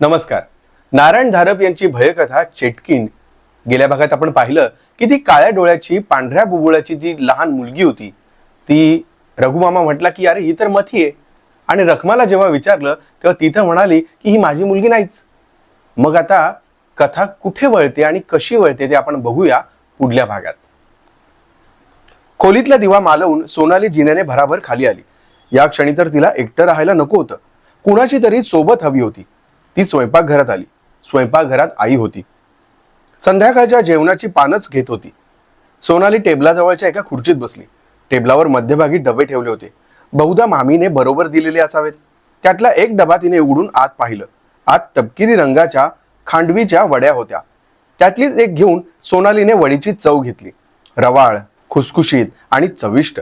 नमस्कार. नारायण धारप यांची भयकथा चेटकीन. गेल्या भागात आपण पाहिलं की ती काळ्या डोळ्याची पांढऱ्या बुबुळाची जी लहान मुलगी होती ती रघुमामा म्हटला की अरे ही तर मथी आहे. आणि रखमाला जेव्हा विचारलं तेव्हा तिथं म्हणाली की ही माझी मुलगी नाहीच. मग आता कथा कुठे वळते आणि कशी वळते ते आपण बघूया पुढल्या भागात. खोलीतला दिवा मालवून सोनाली जिन्याने भराभर खाली आली. या क्षणी तर तिला एकटं राहायला नको होतं. कुणाची तरी सोबत हवी होती. ती स्वयंपाकघरात आली. स्वयंपाकघरात आई होती. संध्याकाळच्या जेवणाची पानच घेत होती. सोनाली टेबलाजवळच्या एका खुर्चीत बसली. टेबलावर मध्यभागी डबे ठेवले होते. बहुधा मामीने बरोबर दिलेले असावेत. त्यातला एक डबा तिने उघडून आत पाहिलं. आत तपकिरी रंगाच्या खांडवीच्या वड्या होत्या. त्यातलीच एक घेऊन सोनालीने वडीची चव घेतली. रवाळ खुसखुशीत आणि चविष्ट.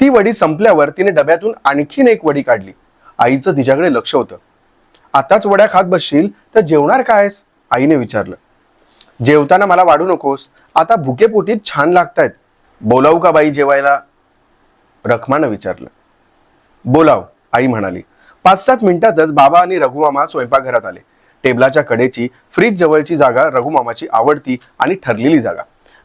ती वडी संपल्यावर तिने डब्यातून आणखीन एक वडी काढली. आईचं तिच्याकडे लक्ष होतं. आताच वड्या खात बसशील तर जेवणार कायस? आईने विचारलं. जेवताना मला वाढू नकोस. आता भुकेपोटीत छान लागतायत. बोलावू का बाई जेवायला? रखमानं विचारलं. बोलाव आई म्हणाली. पाच सात मिनिटातच बाबा आणि रघुमामा स्वयंपाकघरात आले. टेबलाच्या कडेची फ्रीज जवळची जागा रघुमामाची आवडती आणि ठरलेली जागा.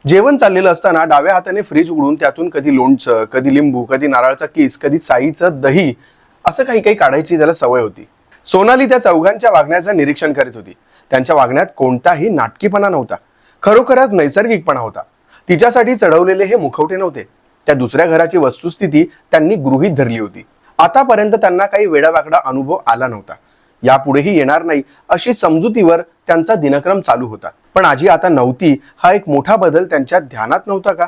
जेवण चाललेलं असताना डाव्या हाताने फ्रीज उघडून त्यातून कधी लोणचं कधी लिंबू कधी नारळचा किस कधी साईचं दही असं काही काही काढायची त्याला सवय होती. सोनाली त्या चौघांच्या वागण्याचं निरीक्षण करीत होती. त्यांच्या वागण्यात कोणताही नाटकीपणा नव्हता. खरोखरच नैसर्गिकपणा होता. तिच्यासाठी चढवलेले हे मुखवटे नव्हते. त्या दुसऱ्या घराची वस्तुस्थिती त्यांनी गृहीत धरली होती. आतापर्यंत त्यांना काही वेडावाकडा अनुभव आला नव्हता. यापुढेही येणार नाही अशी समजुतीवर त्यांचा दिनक्रम चालू होता. पण आजी आता नव्हती हा एक मोठा बदल त्यांच्या ध्यानात नव्हता का?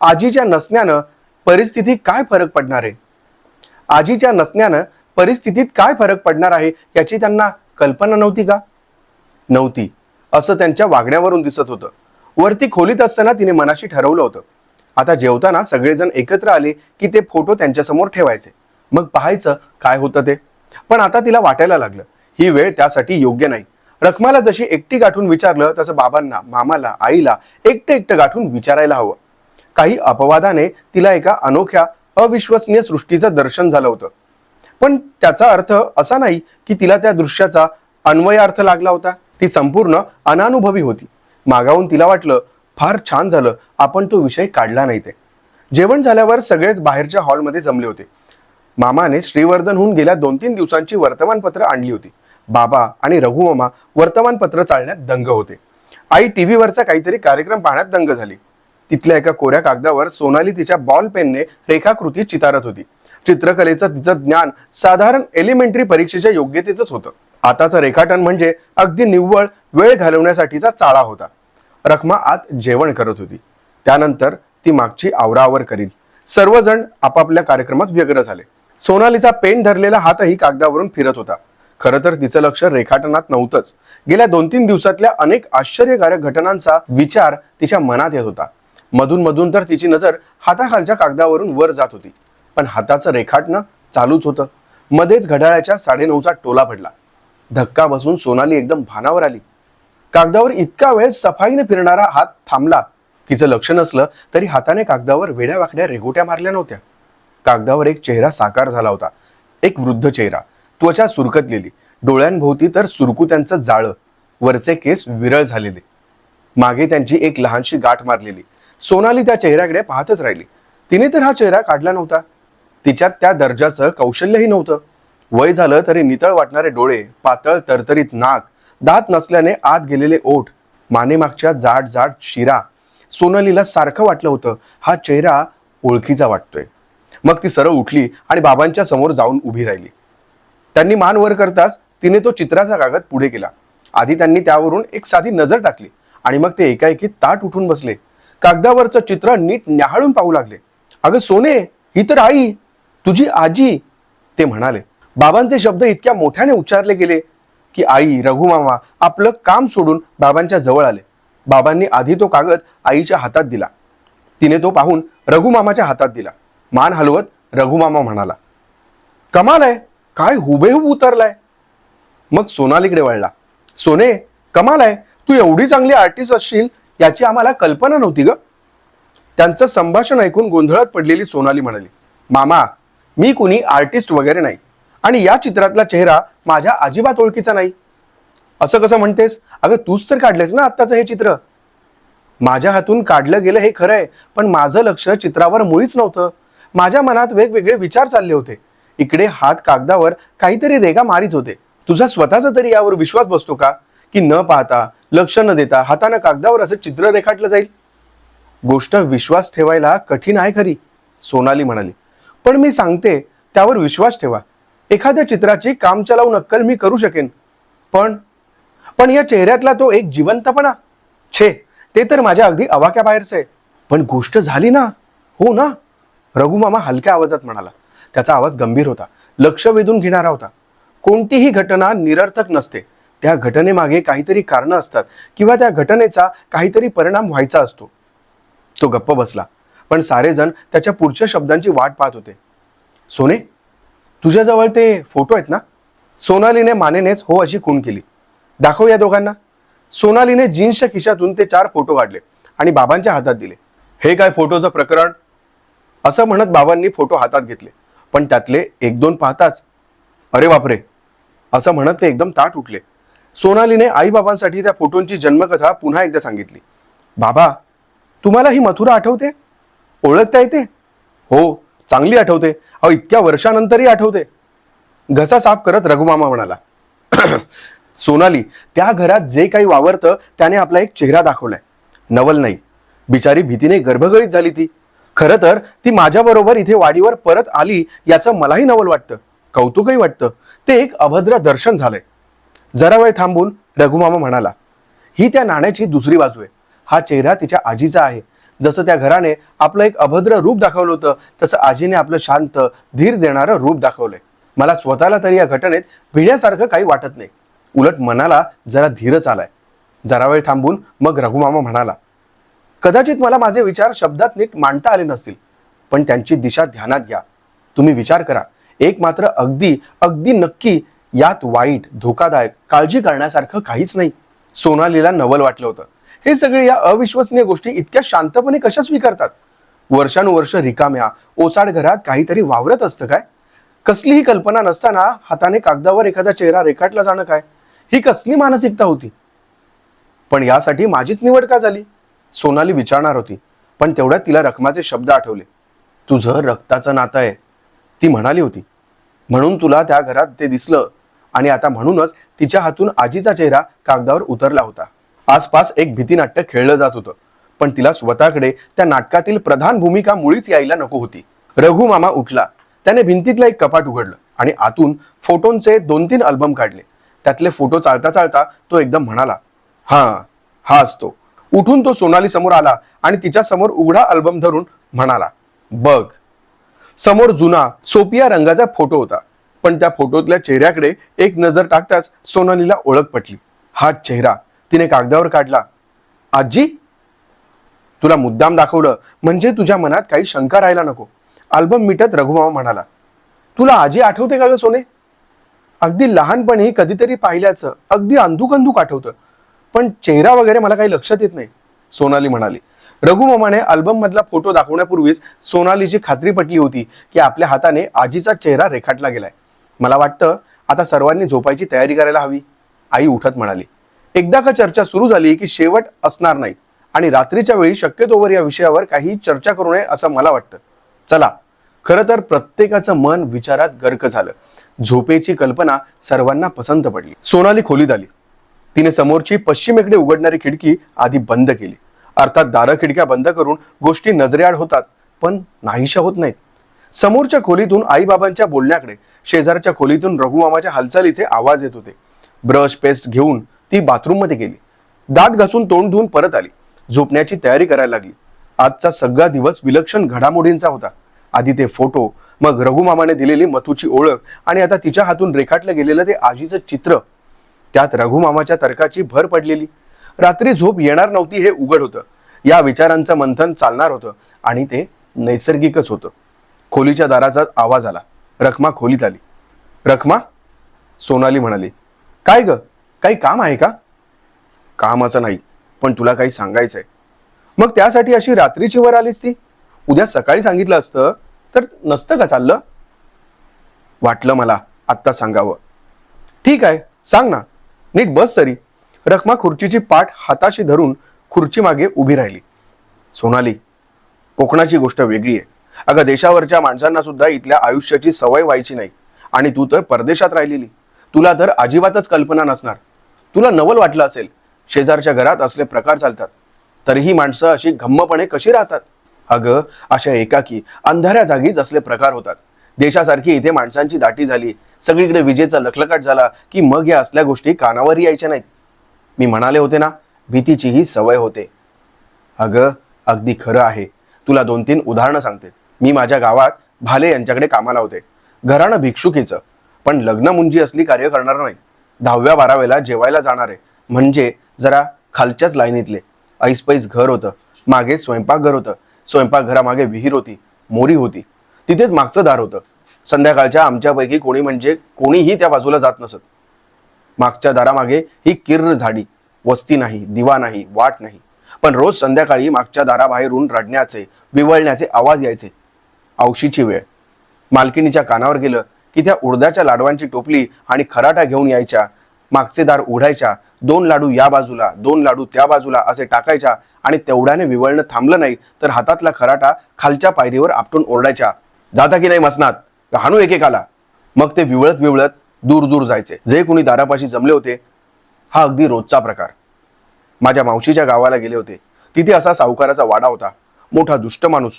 आजीच्या नसण्यानं परिस्थितीत काय फरक पडणार आहे? आजीच्या नसण्यानं परिस्थितीत काय फरक पडणार आहे याची त्यांना कल्पना नव्हती का? नव्हती. असं त्यांच्या वागण्यावरून दिसत होतं. वरती खोलीत असताना तिने मनाशी ठरवलं होतं. आता जेवताना सगळेजण एकत्र आले की ते फोटो त्यांच्यासमोर ठेवायचे. मग पाहायचं काय होतं ते. पण आता तिला वाटायला लागलं. ही वेळ त्यासाठी योग्य नाही. रखमाला जशी एकटी गाठून विचारलं तसं बाबांना मामाला आईला एकटं एकटं गाठून विचारायला हवं. काही अपवादाने तिला एका अनोख्या अविश्वसनीय सृष्टीचं दर्शन झालं होतं. पण त्याचा अर्थ असा नाही की तिला त्या दृश्याचा अन्वय अर्थ लागला होता. ती संपूर्ण अनानुभवी होती. मागावून तिला वाटलं फार छान झालं आपण तो विषय काढला नाही ते. जेवण झाल्यावर सगळेच बाहेरच्या हॉलमध्ये जमले होते. मामाने श्रीवर्धनहून गेल्या दोन तीन दिवसांची वर्तमानपत्र आणली होती. बाबा आणि रघुमामा वर्तमानपत्र चालण्यात दंग होते. आई टी व्हीवरचा काहीतरी कार्यक्रम पाहण्यात दंग झाली. तिथल्या एका कोऱ्या कागदावर सोनाली तिच्या बॉल पेनने रेखाकृती चितारत होती. चित्रकलेचं तिचं ज्ञान साधारण एलिमेंटरी परीक्षेच्या योग्यतेच होतं. आताचं रेखाटन म्हणजे अगदी निव्वळ वेळ घालवण्यासाठीचा चाळा होता. रखमा आत जेवण करत होती. त्यानंतर ती मागची आवरावर करील सर्वजण आपापल्या कार्यक्रमात व्यग्र झाले. सोनालीचा पेन धरलेला हातही कागदावरून फिरत होता. खरं तर तिचं लक्ष रेखाटनात नव्हतंच. गेल्या दोन तीन दिवसातल्या अनेक आश्चर्यकारक घटनांचा विचार तिच्या मनात येत होता. मधून मधून तर तिची नजर हाताखालच्या कागदावरून वर जात होती. पण हाताचं रेखाटणं चालूच होतं. मध्येच घड्याळाच्या साडेनऊचा टोला पडला. धक्का बसून सोनाली एकदम भानावर आली. कागदावर इतका वेळ सफाईने फिरणारा हात थांबला. तिचं लक्ष नसलं तरी हाताने कागदावर वेड्या वाकड्या रेगोट्या मारल्या नव्हत्या. कागदावर एक चेहरा साकार झाला होता. एक वृद्ध चेहरा. त्वचा सुरकतलेली. डोळ्यांभोवती तर सुरकू त्यांचं जाळं. वरचे केस विरळ झालेले. मागे त्यांची एक लहानशी गाठ मारलेली. सोनाली त्या चेहऱ्याकडे पाहतच राहिली. तिने तर हा चेहरा काढला नव्हता. तिच्यात त्या दर्जाचं कौशल्यही नव्हतं. वय झालं तरी नितळ वाटणारे डोळे पातळ तरतरीत नाक दात नसल्याने आत गेलेले ओठ मानेमागच्या जाड जाड शिरा सोनालीला सारखं वाटलं होतं हा चेहरा ओळखीचा वाटतोय. मग ती सरळ उठली आणि बाबांच्या समोर जाऊन उभी राहिली. त्यांनी मान वर करताच तिने तो चित्राचा कागद पुढे केला. आधी त्यांनी त्यावरून एक साधी नजर टाकली आणि मग ते एकाएकी ताट उठून बसले. कागदावरचं चित्र नीट न्याहाळून पाहू लागले. अगं सोने ही तर आई. तुझी आजी ते म्हणाले. बाबांचे शब्द इतक्या मोठ्याने उच्चारले गेले की आई रघुमामा आपलं काम सोडून बाबांच्या जवळ आले. बाबांनी आधी तो कागद आईच्या हातात दिला. तिने तो पाहून रघुमामाच्या हातात दिला. मान हलवत रघुमामा म्हणाला कमाल आहे. काय हुबेहूब उतरलाय. मग सोनालीकडे वळला सोने कमाल आहे. तू एवढी चांगली आर्टिस्ट असशील याची आम्हाला कल्पना नव्हती ग. त्यांचं संभाषण ऐकून गोंधळात पडलेली सोनाली म्हणाली मामा मी कुणी आर्टिस्ट वगैरे नाही. आणि या चित्रातला चेहरा माझ्या अजिबात ओळखीचा नाही. असं कसं म्हणतेस? अगं तूच तर काढलेस ना आत्ताचं हे चित्र. माझ्या हातून काढलं गेलं हे खरं आहे पण माझं लक्ष चित्रावर मुळीच नव्हतं. माझ्या मनात वेगवेगळे विचार चालले होते. इकडे हात कागदावर काहीतरी रेगा मारित होते. तुझा स्वतःचा तरी यावर विश्वास बसतो का? की न पाहता लक्ष न देता हातानं कागदावर असं चित्र रेखाटलं जाईल? गोष्ट विश्वास ठेवायला कठीण आहे खरी सोनाली म्हणाली. पण मी सांगते त्यावर विश्वास ठेवा. एखाद्या चित्राची काम चलावून नक्कल मी करू शकेन. पण पण या चेहऱ्यातला तो एक जिवंतपणा? छे ते तर माझ्या अगदी अवाक्याबाहेरचं आहे पण गोष्ट झाली ना? हो ना? रघुमामा हलक्या आवाजात म्हणाला. त्याचा आवाज गंभीर होता. लक्ष वेधून घेणारा होता. कोणतीही घटना निरर्थक नसते. त्या घटनेमागे काहीतरी कारणं असतात किंवा त्या घटनेचा काहीतरी परिणाम व्हायचा असतो. तो गप्प बसला. पण सारेजण त्याच्या पुढच्या शब्दांची वाट पाहत होते. सोने तुझ्याजवळ ते फोटो आहेत ना? सोनालीने मानेनेच हो अशी खून केली. दाखव या दोघांना. सोनालीने जीन्सच्या खिशातून ते चार फोटो काढले आणि बाबांच्या हातात दिले. हे काय फोटोचं प्रकरण? असं म्हणत बाबांनी फोटो हातात घेतले. पण त्यातले एक दोन पाहताच अरे बापरे! असं म्हणत ते एकदम ताट उठले. सोनालीने आईबाबांसाठी त्या फोटोंची जन्मकथा पुन्हा एकदा सांगितली. बाबा तुम्हाला ही मथुरा आठवते? ओळखता येते? हो चांगली आठवते. अहो इतक्या वर्षानंतरही आठवते. घसा साफ करत रघुमामा म्हणाला सोनाली त्या घरात जे काही वावरतं त्याने आपला एक चेहरा दाखवलाय. नवल नाही. बिचारी भीतीने गर्भगळीत झाली ती. खरं तर ती माझ्याबरोबर इथे वाडीवर परत आली याचं मलाही नवल वाटतं. कौतुकही वाटतं. ते एक अभद्र दर्शन झालंय. जरा वेळ थांबून रघुमामा म्हणाला ही त्या नाण्याची दुसरी बाजू आहे. हा चेहरा तिच्या आजीचा आहे. जसं त्या घराने आपलं एक अभद्र रूप दाखवलं होतं तसं आजीने आपलं शांत धीर देणारं रूप दाखवलंय. मला स्वतःला तरी या घटनेत भिण्यासारखं काही वाटत नाही. उलट मनाला जरा धीरच आलाय. जरा वेळ थांबून मग रघुमामा म्हणाला कदाचित मला माझे विचार शब्दात नीट मांडता आले नसतील पण त्यांची दिशा ध्यानात घ्या. तुम्ही विचार करा. एक मात्र अगदी अगदी नक्की यात वाईट धोकादायक काळजी करण्यासारखं काहीच नाही. सोनालीला नवल वाटलं होतं. हे सगळे या अविश्वसनीय गोष्टी इतक्या शांतपणे कशा स्वीकारतात? वर्षानुवर्ष रिकाम्या ओसाड घरात काहीतरी वावरत असतं काय? कसलीही कल्पना नसताना हाताने कागदावर एखादा चेहरा रेखाटला जाणं काय? ही कसली मानसिकता होती? पण यासाठी माझीच निवड का झाली? सोनाली विचारणार होती पण तेवढ्यात तिला रकमाचे शब्द आठवले. तुझं रक्ताचं नातं आहे ती म्हणाली होती. म्हणून तुला त्या घरात ते दिसलं आणि आता म्हणूनच तिच्या हातून आजीचा चेहरा कागदावर उतरला होता. आसपास एक भीतीनाट्य खेळलं जात होतं. पण तिला स्वतःकडे त्या नाटकातील प्रधान भूमिका मुळीच यायला नको होती. रघु मामा उठला. त्याने भिंतीतलं एक कपाट उघडलं आणि आतून फोटोंचे दोन तीन अल्बम काढले. त्यातले फोटो चालता चालता तो एकदम म्हणाला हा हा तो उठून तो सोनाली समोर आला आणि तिच्या समोर उघडा अल्बम धरून म्हणाला बघ. समोर जुना सोपिया रंगाचा फोटो होता. पण त्या फोटोतल्या चेहऱ्याकडे एक नजर टाकताच सोनालीला ओळख पटली. हा चेहरा तिने कागदावर काढला. आजी तुला मुद्दाम दाखवलं. म्हणजे तुझ्या मनात काही शंका राहायला नको. अल्बम मिटत रघुमामा म्हणाला. तुला आजी आठवते का ग सोने? अगदी लहानपणी कधीतरी पाहिल्याचं अगदी अंधुक अंधुक आठवतं. पण चेहरा वगैरे मला काही लक्षात येत नाही सोनाली म्हणाली. रघुमामाने अल्बम मधला फोटो दाखवण्यापूर्वीच सोनालीची खात्री पटली होती की आपल्या हाताने आजीचा चेहरा रेखाटला गेलाय. मला वाटतं आता सर्वांनी झोपायची तयारी करायला हवी आई उठत म्हणाली. एकदा का चर्चा सुरू झाली की शेवट असणार नाही आणि रात्रीच्या वेळी शक्यतोवर या विषयावर काही चर्चा करू नये असं मला वाटतं. चला खरं तर प्रत्येकाचं मन विचारात गर्क झालं. झोपेची कल्पना सर्वांना पसंत पडली. सोनाली खोलीत आली. तिने समोरची पश्चिमेकडे उघडणारी खिडकी आधी बंद केली. अर्थात दारं खिडक्या बंद करून गोष्टी नजरेआड होतात पण नाहीशा होत नाहीत. समोरच्या खोलीतून आईबाबांच्या बोलण्याकडे शेजारच्या खोलीतून रघुमामाच्या हालचालीचे आवाज येत होते. ब्रश पेस्ट घेऊन ती बाथरूममध्ये गेली. दात घासून तोंड धुवून परत आली. झोपण्याची तयारी करायला लागली. आजचा सगळा दिवस विलक्षण घडामोडींचा होता. आधी ते फोटो मग रघुमामाने दिलेली मथूची ओळख आणि आता तिच्या हातून रेखाटलं गेलेलं ते आजीचं चित्र. त्यात रघुमामाच्या तर्काची भर पडलेली. रात्री झोप येणार नव्हती हे उघड होतं. या विचारांचं मंथन चालणार होतं आणि ते नैसर्गिकच होतं. खोलीच्या दाराचा आवाज आला. रखमा खोलीत आली. रखमा? सोनाली म्हणाली. काय ग? काही काम आहे का? कामाचं नाही पण तुला काही सांगायचंय. मग त्यासाठी अशी रात्रीची वर आलीस ती? उद्या सकाळी सांगितलं असतं तर नसतं का चाललं? वाटलं मला आत्ता सांगावं. ठीक आहे सांग ना. नीट बस तरी रखमा खुर्चीची पाठ हाताशी धरून खुर्ची मागे उभी राहिली. सोनाली कोकणाची गोष्ट वेगळी आहे. अगं देशावरच्या माणसांना सुद्धा इथल्या आयुष्याची सवय व्हायची नाही. आणि तू तर परदेशात राहिलेली. तुला तर अजिबातच कल्पना नसणार. तुला नवल वाटलं असेल शेजारच्या घरात असले प्रकार चालतात तरीही माणसं अशी घम्मपणे कशी राहतात? अगं अशा एकाकी अंधाऱ्या जागीच असले प्रकार होतात. देशासारखी इथे माणसांची दाटी झाली सगळीकडे विजेचा लखलकाट झाला की मग या असल्या गोष्टी कानावर यायच्या नाहीत. मी म्हणाले होते ना भीतीचीही सवय होते. अगं अगदी खरं आहे. तुला दोन तीन उदाहरणं सांगते. मी माझ्या गावात भाले यांच्याकडे कामाला होते. घराणं भिक्षुकीचं पण लग्न मुंजी असली कार्य करणार नाही. दहाव्या बाराव्याला जेवायला जाणार आहे. म्हणजे जरा खालच्याच लाईनीतले. ऐसपैस घर होतं. मागे स्वयंपाकघर होतं. स्वयंपाकघरामागे विहीर होती. मोरी होती. तिथेच मागचं दार होतं. संध्याकाळच्या आमच्यापैकी कोणी म्हणजे कोणीही त्या बाजूला जात नसत. मागच्या दारामागे ही किर्र झाडी. वस्ती नाही दिवा नाही वाट नाही. पण रोज संध्याकाळी मागच्या दाराबाहेरून रडण्याचे विवळण्याचे आवाज यायचे. औशीची वेळ. मालकिनीच्या कानावर गेलं. की त्या उडदाच्या लाडवांची टोपली आणि खराटा घेऊन यायच्या मागचे दार उघडायच्या दोन लाडू या बाजूला दोन लाडू त्या बाजूला असे टाकायच्या आणि तेवढ्याने विवळणं थांबलं नाही तर हातातला खराटा खालच्या पायरीवर आपटून ओरडायच्या जाता की नाही मसनात? का हाणू एकेकाला. मग ते विवळत विवळत दूर दूर जायचे. जे कुणी दारापाशी जमले होते हा अगदी रोजचा प्रकार. माझ्या मावशीच्या गावाला गेले होते. तिथे असा सावकाराचा वाडा होता. मोठा दुष्ट माणूस.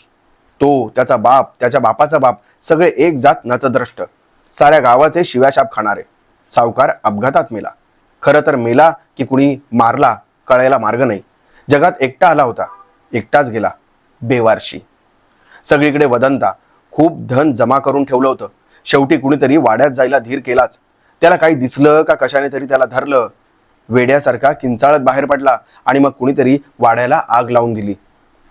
तो त्याचा बाप त्याच्या बापाचा बाप सगळे एक जात नतद्रष्ट. साऱ्या गावाचे शिव्याशाप खाणारे. सावकार अपघातात मेला. खरं तर मेला की कुणी मारला कळायला मार्ग नाही. जगात एकटा आला होता. एकटाच गेला. बेवारशी. सगळीकडे वदंता. खूप धन जमा करून ठेवलं होतं. शेवटी कुणीतरी वाड्यात जायला धीर केलाच. त्याला काही दिसलं का कशाने तरी त्याला धरलं? वेड्यासारखा किंचाळत बाहेर पडला आणि मग कुणीतरी वाड्याला आग लावून दिली.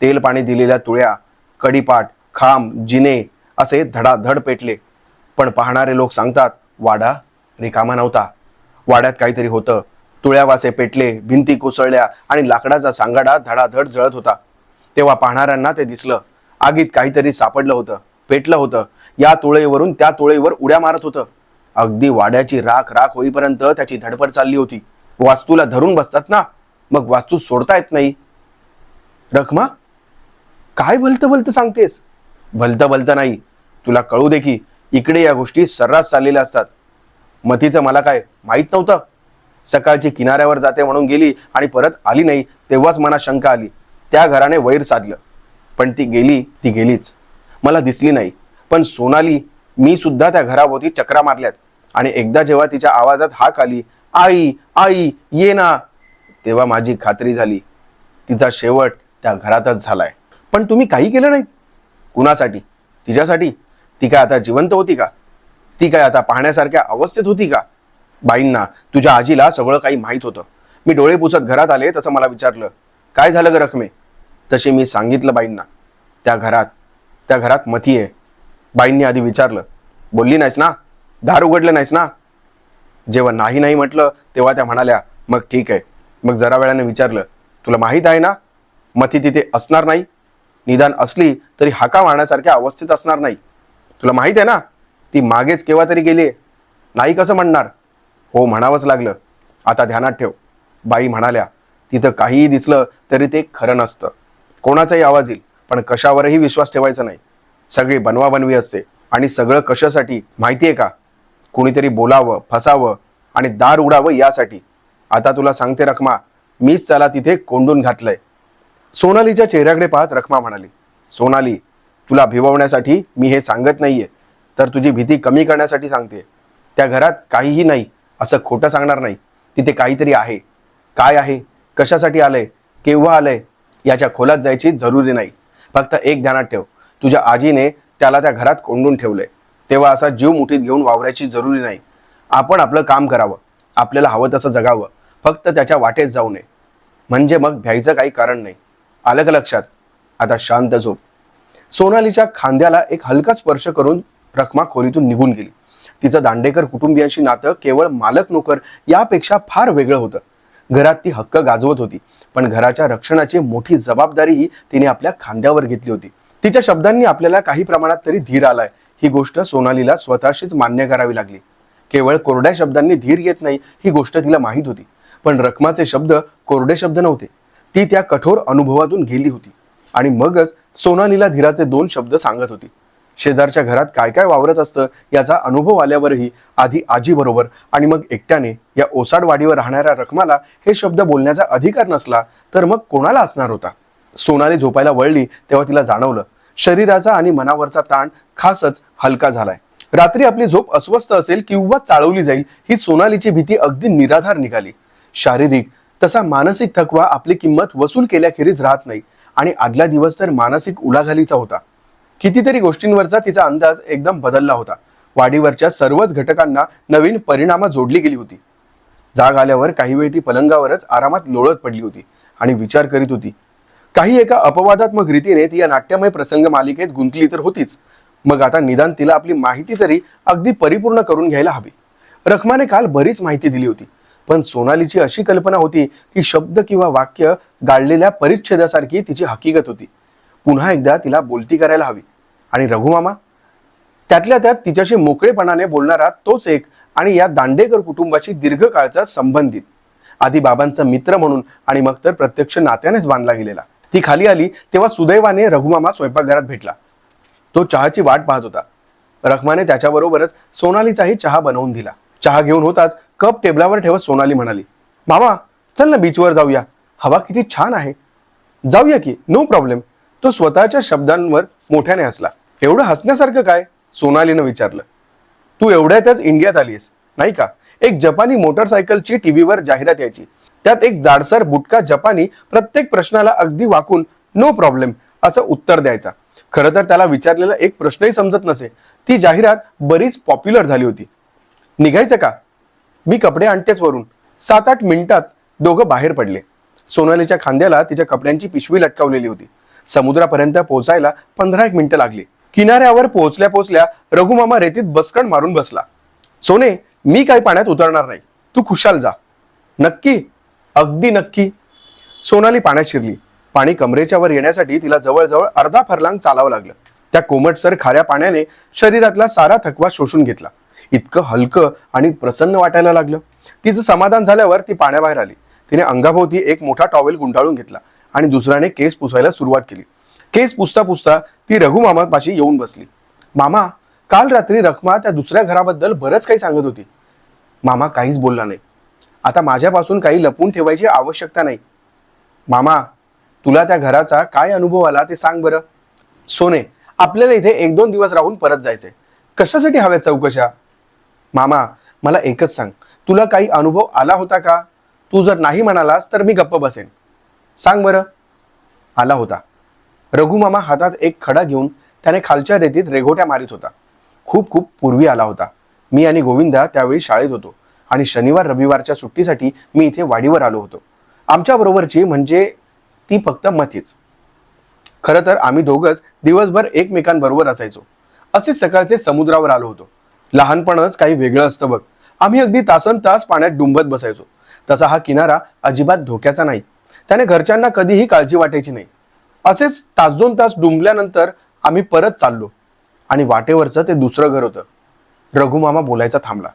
तेल पाणी दिलेल्या तुळ्या कडीपाट खांब जिने असे धडाधड पेटले. पण पाहणारे लोक सांगतात वाडा रिकामा नव्हता. वाड्यात काहीतरी होतं. तुळ्या वासे पेटले भिंती कोसळल्या आणि लाकडाचा सांगाडा धडाधड जळत होता. तेव्हा पाहणाऱ्यांना ते दिसलं. आगीत काहीतरी सापडलं होतं पेटलं होतं. या तुळईवरून त्या तुळईवर उड्या मारत होतं. अगदी वाड्याची राख राख होईपर्यंत त्याची धडपड चालली होती. वास्तूला धरून बसतात ना? मग वास्तू सोडता येत नाही. रखमा काय भलतं भलतं सांगतेस? भलतं भलतं नाही. तुला कळू दे की इकडे या गोष्टी सर्रास चाललेल्या असतात. मतीचं मला काय माहीत नव्हतं? सकाळची किनाऱ्यावर जाते म्हणून गेली आणि परत आली नाही तेव्हाच मला शंका आली. त्या घराने वैर साधलं. पण ती गेली ती गेलीच. मला दिसली नाही. पण सोनाली मी सुद्धा त्या घराभोवती चक्रा मारल्यात. आणि एकदा जेव्हा तिच्या आवाजात हाक आली आई आई ये ना तेव्हा माझी खात्री झाली. तिचा शेवट त्या घरातच झालाय. पण तुम्ही काही केलं नाही? कुणासाठी? तिच्यासाठी? ती काय आता जिवंत होती का? ती काय आता पाहण्यासारख्या अवस्थेत होती का? बाईंना तुझ्या आजीला सगळं काही माहीत होतं. मी डोळे पुसत घरात आले तसं मला विचारलं काय झालं ग रखमे? तसे मी सांगितलं बाईंना त्या घरात त्या घरात मती आहे. बाईंनी आधी विचारलं बोलली नाहीस ना? दार उघडलं नाहीस ना? जेव्हा नाही नाही म्हटलं तेव्हा त्या म्हणाल्या मग ठीक आहे. मग जरा वेळाने विचारलं तुला माहीत आहे ना? मती तिथे असणार नाही? निदान असली तरी हाका मारण्यासारख्या अवस्थेत असणार नाही. तुला माहीत आहे ना? ती मागेच केव्हा तरी गेली नाही कसं म्हणणार? हो म्हणावंच लागलं. आता ध्यानात ठेव. बाई म्हणाल्या तिथं काहीही दिसलं तरी ते खरं नसतं. कोणाचाही आवाज येईल पण कशावरही विश्वास ठेवायचा नाही. सगळी बनवाबनवी असते. आणि सगळं कशासाठी? माहिती आहे का? कुणीतरी बोलावं फसावं आणि दार उडावं यासाठी. आता तुला सांगते रखमा मीच त्याला तिथे कोंडून घातलंय. सोनालीच्या चेहऱ्याकडे पाहत रखमा म्हणाली सोनाली तुला भिववण्यासाठी मी हे सांगत नाहीये. तर तुझी भीती कमी करण्यासाठी सांगते. त्या घरात काहीही नाही असं खोटं सांगणार नाही. तिथे काहीतरी आहे. काय आहे? कशासाठी आलंय? केव्हा आलंय? याच्या खोलात जायची जरुरी नाही. फक्त एक ध्यानात ठेव. तुझ्या आजीने त्याला त्या घरात कोंडून ठेवलंय. तेव्हा असा जीव मुठीत घेऊन वावरायची जरुरी नाही. आपण आपलं काम करावं. आपल्याला हवं तसं जगावं. फक्त त्याच्या वाटेत जाऊ नये. म्हणजे मग भ्यायचं काही कारण नाही. आलं का लक्षात? आता शांत झोप. सोनालीच्या खांद्याला एक हलका स्पर्श करून रखमा खोलीतून निघून गेली. तिचं दांडेकर कुटुंबियांशी नातं केवळ मालक नोकर यापेक्षा फार वेगळं होतं. घरात ती हक्क गाजवत होती पण घराच्या रक्षणाची मोठी जबाबदारीही तिने आपल्या खांद्यावर घेतली होती. तिच्या शब्दांनी आपल्याला काही प्रमाणात तरी धीर आलाय. ही गोष्ट सोनालीला स्वतःशीच मान्य करावी लागली. केवळ कोरड्या शब्दांनी धीर येत नाही ही गोष्ट तिला माहीत होती. पण रखमाचे शब्द कोरडे शब्द नव्हते. ती त्या कठोर अनुभवातून गेली होती. आणि मगच सोनालीला धीराचे दोन शब्द सांगत होती. शेजारच्या घरात काय काय वावरत असतं याचा अनुभव आल्यावरही आधी आजीबरोबर आणि मग एकट्याने या ओसाडवाडीवर राहणाऱ्या रकमाला हे शब्द बोलण्याचा अधिकार नसला तर मग कोणाला असणार होता? सोनाली झोपायला वळली तेव्हा तिला जाणवलं. शरीराचा आणि मनावरचा ताण खासच हलका झालाय. रात्री आपली झोप अस्वस्थ असेल किंवा चाळवली जाईल ही सोनालीची भीती अगदी निराधार निघाली. शारीरिक तसा मानसिक थकवा आपली किंमत वसूल केल्याखेरीज राहत नाही. आणि आदला दिवस तर मानसिक उलाघालीचा होता. कितीतरी गोष्टींवरचा तिचा अंदाज एकदम बदलला होता. वाडीवरच्या सर्वच घटकांना नवीन परिणामा जोडली गेली होती. जाग आल्यावर काही वेळ ती पलंगावरच आरामात लोळत पडली होती आणि विचार करीत होती. काही एका अपवादात्मक रीतीने ती या नाट्यमय प्रसंग मालिकेत गुंतली तर होतीच. मग आता निदान तिला आपली माहिती तरी अगदी परिपूर्ण करून घ्यायला हवी. रखमाने काल बरीच माहिती दिली होती. पण सोनालीची अशी कल्पना होती की शब्द किंवा वाक्य गाळलेल्या परिच्छेदासारखी तिची हकीकत होती. पुन्हा एकदा तिला बोलती करायला हवी. आणि रघुमामा त्यातल्या त्यात तिच्याशी मोकळेपणाने बोलणारा तोच एक आणि या दांडेकर कुटुंबाशी दीर्घकाळचा संबंधित आधी बाबांचा मित्र म्हणून आणि मग तर प्रत्यक्ष नात्यानेच बांधला गेलेला. ती खाली आली तेव्हा सुदैवाने रघुमामा स्वयंपाकघरात भेटला. तो चहाची वाट पाहत होता. रखमाने त्याच्याबरोबरच सोनालीचाही चहा बनवून दिला. चहा घेऊन होताच कप टेबलावर ठेवत सोनाली म्हणाली मामा चल ना बीचवर जाऊया. हवा किती छान आहे. जाऊया की नो प्रॉब्लेम तो स्वतःच्या शब्दांवर मोठ्याने हसला. एवढं हसण्यासारखं काय? सोनालीनं विचारलं. तू एवढ्यातच इंडियात आलीस नाही का? एक जपानी मोटरसायकलची टीव्हीवर जाहिरात यायची. त्यात एक जाडसर बुटका जपानी प्रत्येक प्रश्नाला अगदी वाकून नो प्रॉब्लेम असं उत्तर द्यायचा. खरं तर त्याला विचारलेला एक प्रश्नही समजत नसे. ती जाहिरात बरीच पॉप्युलर झाली होती. निघायचं का? मी कपडे आणतेच वरून. सात आठ मिनिटात दोघं बाहेर पडले. सोनालीच्या खांद्याला तिच्या कपड्यांची पिशवी लटकावलेली होती. समुद्रापर्यंत पोहोचायला पंधरा एक मिनिटं लागली. किनाऱ्यावर पोहोचल्या पोहोचल्या रघुमामा रेतीत बसकण मारून बसला. सोने मी काही पाण्यात उतरणार नाही. तू खुशाल जा. नक्की? अगदी नक्की. सोनाली पाण्यात शिरली. पाणी कमरेच्या वर येण्यासाठी तिला जवळजवळ अर्धा फरलांग चालावं लागलं. त्या कोमटसर खाऱ्या पाण्याने शरीरातला सारा थकवा शोषून घेतला. इतकं हलकं आणि प्रसन्न वाटायला लागलं. तिचं समाधान झाल्यावर ती पाण्याबाहेर आली. तिने अंगाभोवती एक मोठा टॉवेल गुंडाळून घेतला आणि दुसऱ्याने केस पुसायला सुरुवात केली. केस पुसता पुसता ती रघुमामापाशी येऊन बसली. मामा काल रात्री रखमा त्या दुसऱ्या घराबद्दल बरंच काही सांगत होती. मामा काहीच बोलला नाही. आता माझ्यापासून काही लपून ठेवायची आवश्यकता नाही. मामा तुला त्या घराचा काय अनुभव आला ते सांग बरं. सोने आपल्याला इथे एक दोन दिवस राहून परत जायचंय. कशासाठी हव्या चौकशा? मामा मला एकच सांग. तुला काही अनुभव आला होता का? तू जर नाही म्हणालास तर मी गप्प बसेन. सांग बरं. आला होता. रघुमामा हातात एक खडा घेऊन त्याने खालच्या रेतीत रेघोट्या मारित होता. खूप खूप पूर्वी आला होता. मी आणि गोविंदा त्यावेळी शाळेत होतो आणि शनिवार रविवारच्या सुट्टीसाठी मी इथे वाडीवर आलो होतो. आमच्या बरोबरची म्हणजे ती फक्त मथीच. खरं तर आम्ही दोघंच दिवसभर एकमेकांबरोबर असायचो. असे सकाळचे समुद्रावर आलो होतो. लहानपणच काही वेगळं असतं बघ. आम्ही अगदी तासन तास पाण्यात डुंबत बसायचो. तसा हा किनारा अजिबात धोक्याचा नाही. त्याने घरच्यांना कधीही काळजी वाटायची नाही. असेच तास दोन तास डुंबल्यानंतर आम्ही परत चाललो. आणि वाटेवरचं ते दुसरं घर होतं. रघुमामा बोलायचा थांबला.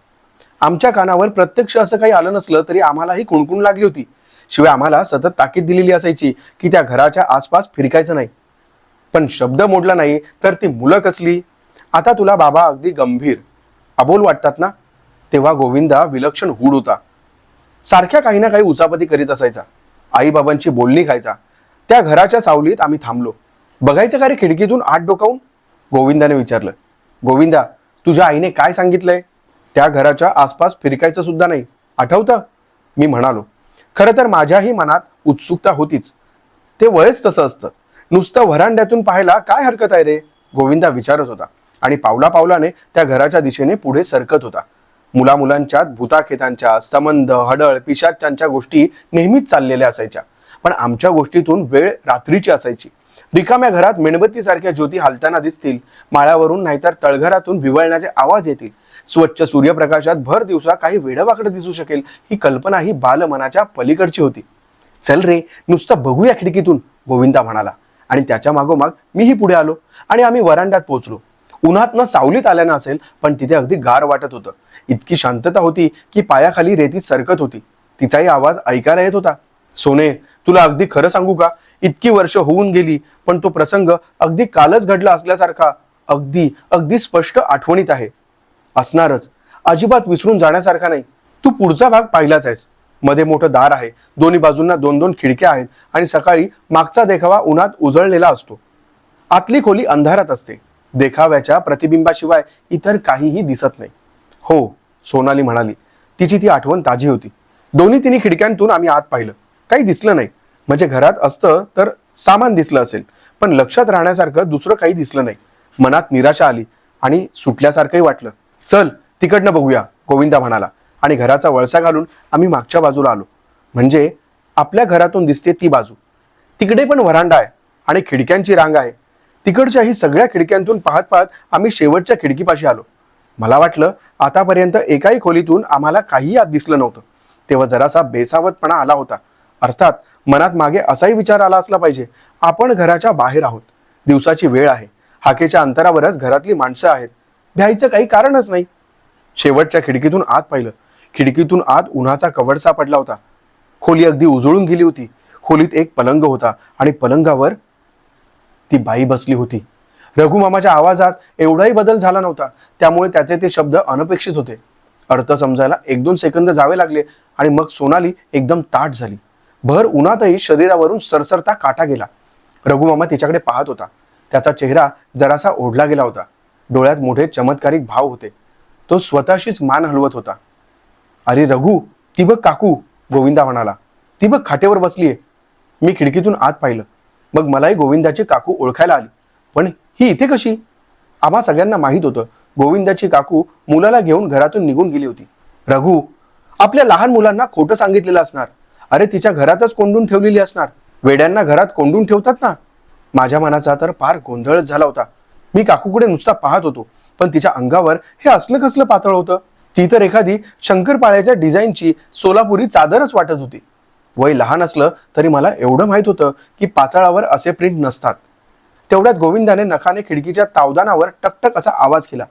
आमच्या कानावर प्रत्यक्ष असं काही आलं नसलं तरी आम्हालाही कुणकुण लागली होती. शिवाय आम्हाला सतत ताकीद दिलेली असायची की त्या घराच्या आसपास फिरकायचं नाही. पण शब्द मोडला नाही तर ती मुलं कसली? आता तुला बाबा अगदी गंभीर. अबोल वाटतात ना? तेव्हा गोविंदा विलक्षण हूड होता. सारख्या काही ना काही उचापती करीत असायचा. आईबाबांची बोलणी खायचा. त्या घराच्या सावलीत आम्ही थांबलो. बघायचं का रे खिडकीतून आत डोकावून? गोविंदाने विचारलं. गोविंदा तुझ्या आईने काय सांगितलंय? त्या घराच्या आसपास फिरकायचं सुद्धा नाही. आठवतं? मी म्हणालो. खरं तर माझ्याही मनात उत्सुकता होतीच. ते वयच तसं असतं. नुसतं व्हरांड्यातून पाहायला काय हरकत आहे रे? गोविंदा विचारत होता. आणि पावला पावलाने त्या घराच्या दिशेने पुढे सरकत होता. मुला मुलांच्यात भूताखेतांच्या संबंध हडळ पिशाच्यांच्या गोष्टी नेहमीच चाललेल्या असायच्या. पण आमच्या गोष्टीतून वेळ रात्रीची असायची. रिकाम्या घरात मेणबत्तीसारख्या ज्योती हालताना दिसतील. माळ्यावरून नाहीतर तळघरातून विवळण्याचे आवाज येतील. स्वच्छ सूर्यप्रकाशात भर दिवसा काही वेडवाकडे दिसू शकेल ही कल्पना ही बालमनाच्या पलीकडची होती. चल रे नुसतं बघूया खिडकीतून गोविंदा म्हणाला. आणि त्याच्या मागोमाग मीही पुढे आलो आणि आम्ही वरांड्यात पोहोचलो. उन्हातनं सावलीत आल्यानं असेल पण तिथे अगदी गार वाटत होतं. इतकी शांतता होती की पायाखाली रेती सरकत होती. तिचाही आवाज ऐकायला येत होता. सोने तुला अगदी खरं सांगू का? इतकी वर्ष होऊन गेली पण तो प्रसंग अगदी कालच घडला असल्यासारखा अगदी अगदी स्पष्ट आठवणीत आहे. असणारच. अजिबात विसरून जाण्यासारखा नाही. तू पुढचा भाग पाहिलाच आहेस. मध्ये मोठं दार आहे. दोन्ही बाजूंना दोन दोन खिडक्या आहेत आणि सकाळी मागचा देखावा उन्हात उजळलेला असतो. आतली खोली अंधारात असते. देखाव्याच्या प्रतिबिंबाशिवाय इतर काहीही दिसत नाही. हो सोनाली म्हणाली. तिची ती आठवण ताजी होती. दोन्ही तिन्ही खिडक्यांतून आम्ही आत पाहिलं. काही दिसलं नाही. म्हणजे घरात असतं तर सामान दिसलं असेल. पण लक्षात राहण्यासारखं दुसरं काही दिसलं नाही. मनात निराशा आली आणि सुटल्यासारखंही वाटलं. चल तिकडनं बघूया गोविंदा म्हणाला. आणि घराचा वळसा घालून आम्ही मागच्या बाजूला आलो. म्हणजे आपल्या घरातून दिसते ती बाजू. तिकडे पण वरांडा आहे आणि खिडक्यांची रांग आहे. तिकडच्याही सगळ्या खिडक्यांतून पाहत पाहत आम्ही शेवटच्या खिडकीपाशी आलो. मला वाटलं आतापर्यंत एकाही खोलीतून आम्हाला काहीही आत दिसलं नव्हतं. तेव्हा जरासा बेसावतपणा आला होता. अर्थात मनात मागे असाही विचार आला असला पाहिजे आपण घराच्या बाहेर आहोत. दिवसाची वेळ आहे. हाकेच्या अंतरावरच घरातली माणसं आहेत. भ्यायचं काही कारणच नाही. शेवटच्या खिडकीतून आत पाहिलं. खिडकीतून आत उन्हाचा कवड सापडला होता. खोली अगदी उजळून गेली होती. खोलीत एक पलंग होता आणि पलंगावर ती बाई बसली होती. रघुमामाच्या आवाजात एवढाही बदल झाला नव्हता. त्यामुळे त्याचे ते शब्द अनपेक्षित होते. अर्थ समजायला एक दोन सेकंद जावे लागले आणि मग सोनाली एकदम ताट झाली. भर उन्हातही शरीरावरून सरसरता काटा गेला. रघुमामा तिच्याकडे पाहत होता. त्याचा चेहरा जरासा ओढला गेला होता. डोळ्यात मोठे चमत्कारिक भाव होते. तो स्वतःशीच मान हलवत होता. अरे रघु ती बघ काकू गोविंदा म्हणाला. ती बघ खाटेवर बसलीये. मी खिडकीतून आत पाहिलं. मग मलाही गोविंदाची काकू ओळखायला आली. पण ही इथे कशी? आम्हा सगळ्यांना माहीत होतं गोविंदाची काकू मुलाला घेऊन घरातून निघून गेली होती. रघु आपल्या लहान मुलांना खोटं सांगितलेलं असणार. अरे तिच्या घरातच कोंडून ठेवलेली असणार. वेड्यांना घरात कोंडून ठेवतात ना? माझ्या मनाचा तर फार गोंधळच झाला होता. मी काकूकडे नुसता पाहत होतो पण तिच्या अंगावर हे असलं कसलं पातळ होतं. ती तर एखादी शंकरपाळ्याच्या डिझाईनची सोलापुरी चादरच वाटत होती. वय लहान असलं तरी मला एवढं माहीत होतं की पातळावर असे प्रिंट नसतात. तेवढ्यात गोविंदाने नखाने खिडकीच्या तावदानावर टकटक असा आवाज केला.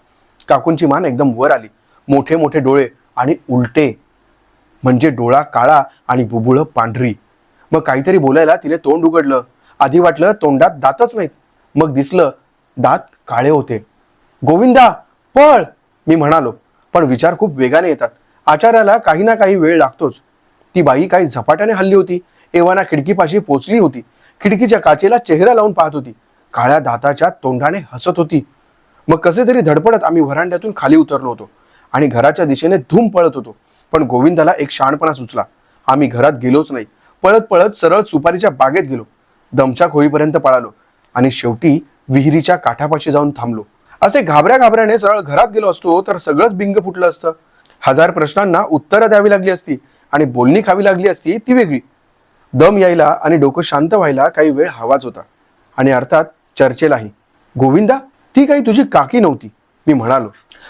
काकूंची मान एकदम वर आली. मोठे मोठे डोळे आणि उलटे. म्हणजे डोळा काळा आणि बुबुळं पांढरी. मग काहीतरी बोलायला तिने तोंड उघडलं. आधी वाटलं तोंडात दातच नाहीत. मग दिसलं दात काळे होते. गोविंदा पळ! मी म्हणालो. पण विचार खूप वेगाने येतात. आचार्याला काही ना काही वेळ लागतोच. ती बाई काही झपाट्याने हल्ली होती. एव्हाना खिडकीपाशी पोचली होती. खिडकीच्या काचेला चेहरा लावून पाहत होती. काळ्या दाताच्या तोंडाने हसत होती. मग कसे तरी धडपडत आम्ही व्हरांड्यातून खाली उतरलो होतो आणि घराच्या दिशेने धूम पळत होतो. पण गोविंदाला एक शहाणपणा सुचला. आम्ही घरात गेलोच नाही. पळत पळत सरळ सुपारीच्या बागेत गेलो. दमच्या खोईपर्यंत पळालो आणि शेवटी विहिरीच्या काठापाशी जाऊन थांबलो. असे घाबऱ्या घाबऱ्याने सरळ घरात गेलो असतो तर सगळंच बिंग फुटलं असतं. हजार प्रश्नांना उत्तरं द्यावी लागली असती. आणि बोलणी खावी लागली असती ती वेगळी. दम यायला आणि डोकं शांत व्हायला काही वेळ हवाच होता. आणि अर्थात चर्चेलाही गोविंदा ती काही तुझी काकी नव्हती मी म्हणालो.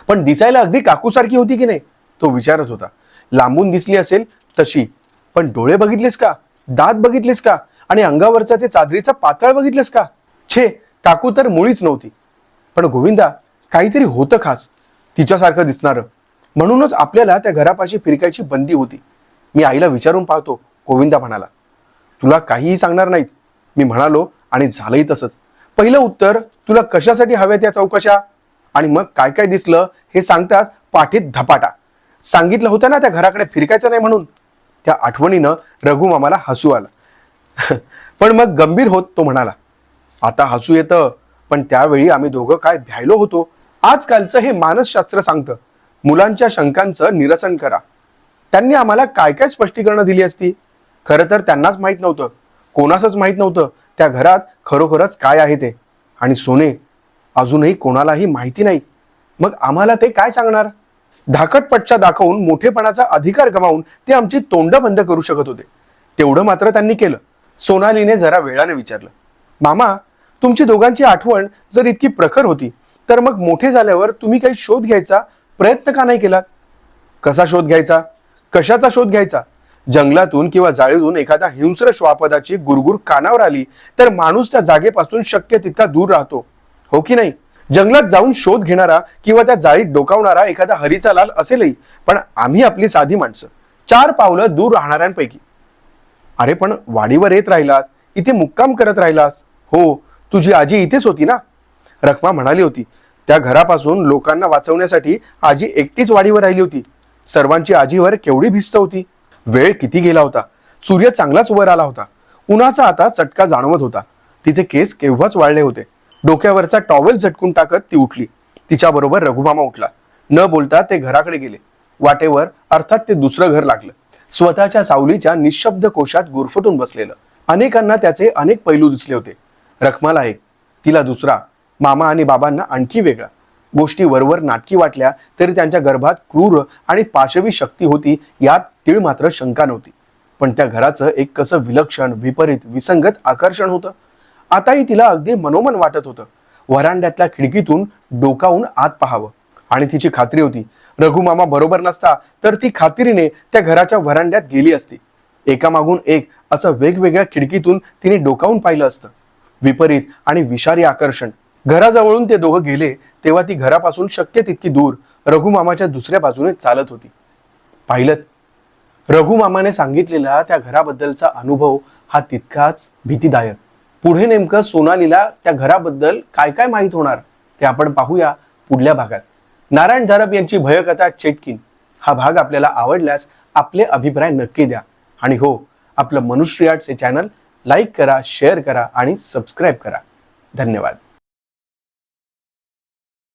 पण दिसायला अगदी काकूसारखी होती की नाही? तो विचारत होता. लांबून दिसली असेल तशी. पण डोळे बघितलेस का? दात बघितलेस का? आणि अंगावरचा ते चादरीचा पातळ बघितलेस का? छे काकू तर मुळीच नव्हती. पण गोविंदा काहीतरी होतं खास. तिच्यासारखं दिसणारं. म्हणूनच आपल्याला त्या घरापाशी फिरकायची बंदी होती. मी आईला विचारून पाहतो गोविंदा म्हणाला. तुला काहीही सांगणार नाहीत. मी म्हणालो आणि झालंही तसंच. पहिलं उत्तर तुला कशासाठी हव्या त्या चौकशा? आणि मग काय काय दिसलं हे सांगताच पाठीत धपाटा. सांगितलं होतं ना त्या घराकडे फिरकायचं नाही म्हणून. त्या आठवणीनं रघुमामाला हसू आलं. पण मग गंभीर होत तो म्हणाला आता हसू येतं पण त्यावेळी आम्ही दोघं काय भ्यायलो होतो. आजकालचं हे मानसशास्त्र सांगतं. मुलांच्या शंकांचं निरसन करा. त्यांनी आम्हाला काय काय स्पष्टीकरणं दिली असती? खरं तर त्यांनाच माहीत नव्हतं. कोणासच माहीत नव्हतं त्या घरात खरोखरच काय आहे ते. आणि सोने अजूनही कोणालाही माहिती नाही. मग आम्हाला ते काय सांगणार? धाकटपटच्या दाखवून मोठेपणाचा अधिकार गमावून ते आमची तोंड बंद करू शकत होते. तेवढं मात्र त्यांनी केलं. सोनालीने जरा वेळाने विचारलं मामा तुमची दोघांची आठवण जर इतकी प्रखर होती तर मग मोठे झाल्यावर तुम्ही काही शोध घ्यायचा प्रयत्न का नाही केलात? कसा शोध घ्यायचा? कशाचा शोध घ्यायचा? जंगलातून किंवा जाळीतून एखाद्या हिंस्र श्वापदाची गुरगुर कानावर आली तर माणूस त्या जागेपासून शक्य तितका दूर राहतो. हो की नाही? जंगलात जाऊन शोध घेणारा किंवा त्या जाळीत डोकावणारा एखादा हरीचा लाल असेलही पण आम्ही आपली साधी माणसं. चार पावलं दूर राहणाऱ्यांपैकी. अरे पण वाडीवर येत राहिलात इथे मुक्काम करत राहिलास. हो तुझी आजी इथेच होती ना? रखमा म्हणाली होती त्या घरापासून लोकांना वाचवण्यासाठी आजी एकटीच वाडीवर राहिली होती. सर्वांची आजीवर केवढी भिस्त होती. वेळ किती गेला होता. सूर्य चांगलाच वर आला होता. उन्हाचा आता चटका जाणवत होता. तिचे केस केव्हाच वाळले होते. डोक्यावरचा टॉवेल झटकून टाकत ती उठली. तिच्याबरोबर रघुमामा उठला. न बोलता ते घराकडे गेले. वाटेवर अर्थात ते दुसरं घर लागलं. स्वतःच्या सावलीच्या निशब्द कोशात गुरफटून बसलेलं. अनेकांना त्याचे अनेक पैलू दिसले होते. रखमाला एक तिला दुसरा मामा आणि बाबांना आणखी वेगळा. गोष्टी वरवर नाटकी वाटल्या तरी त्यांच्या गर्भात क्रूर आणि पाशवी शक्ती होती यात तीळ मात्र शंका नव्हती. पण त्या घराचं एक कसं विलक्षण विपरीत विसंगत आकर्षण होतं. आताही तिला अगदी मनोमन वाटत होतं. वरांड्यातल्या खिडकीतून डोकावून आत पाहावं. आणि तिची खात्री होती रघुमामा बरोबर नसता तर ती खात्रीने त्या घराच्या वरांड्यात गेली असती. एकामागून एक असं वेगवेगळ्या खिडकीतून तिने डोकावून पाहिलं असतं. विपरीत आणि विषारी आकर्षण. घराजवळून ते दोघं गेले तेव्हा ती घरापासून शक्य तितकी दूर रघुमामाच्या दुसऱ्या बाजूने चालत होती. पाहिलं रघुमामाने सांगितलेला त्या घराबद्दलचा अनुभव हा तितकाच भीतीदायक. पुढे नेमकं सोनालीला त्या घराबद्दल काय काय माहीत होणार ते आपण पाहूया पुढल्या भागात. नारायण धारप यांची भयकथा चेटकिन. हा भाग आपल्याला आवडल्यास आपले अभिप्राय नक्की द्या. आणि हो आपलं मनुश्री आर्ट्स हे चॅनल लाईक करा शेअर करा आणि सबस्क्राईब करा. धन्यवाद.